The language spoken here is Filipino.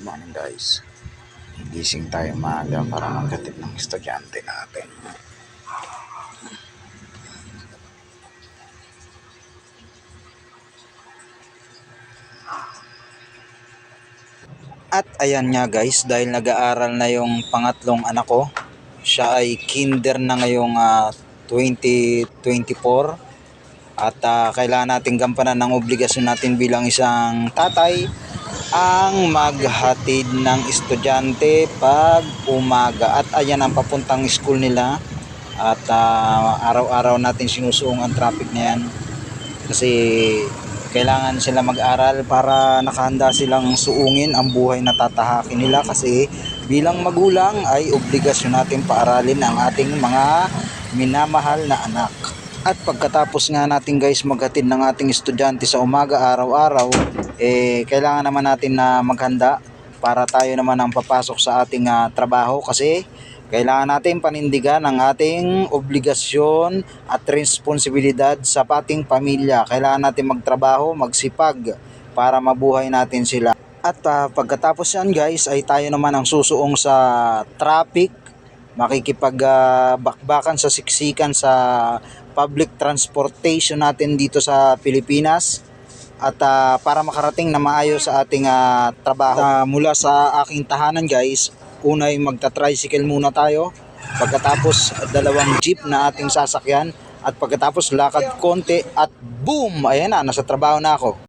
Morning guys. Gising tayo maaga para magkatid ng estudyante natin. At ayan nga guys, dahil nag-aaral na yung pangatlong anak ko, siya ay kinder na ngayong ah, 2024 at ah, kailangan natin gampanan ng obligasyon natin bilang isang tatay ang maghatid ng estudyante pag umaga. At ayan ang papuntang school nila. At ah, araw-araw natin sinusuong ang traffic na yan. Kasi kailangan sila mag-aral para nakahanda silang suungin ang buhay na tatahakin nila. Kasi bilang magulang ay obligasyon natin paaralin ang ating mga minamahal na anak. At pagkatapos nga natin guys maghatid ng ating estudyante sa umaga araw-araw, eh kailangan naman natin na maghanda para tayo naman ang papasok sa ating ah, trabaho kasi kailangan natin panindigan ang ating obligasyon at responsibilidad sa ating pamilya. Kailangan natin magtrabaho, magsipag para mabuhay natin sila. At ah, pagkatapos yan guys ay tayo naman ang susuong sa traffic, makikipagbakbakan sa siksikan sa public transportation natin dito sa Pilipinas at ah, para makarating na maayos sa ating ah, trabaho. Ah, mula sa aking tahanan guys, unay magta-tricycle muna tayo. Pagkatapos dalawang jeep na ating sasakyan at pagkatapos lakad konti at boom, ayan na, nasa trabaho na ako.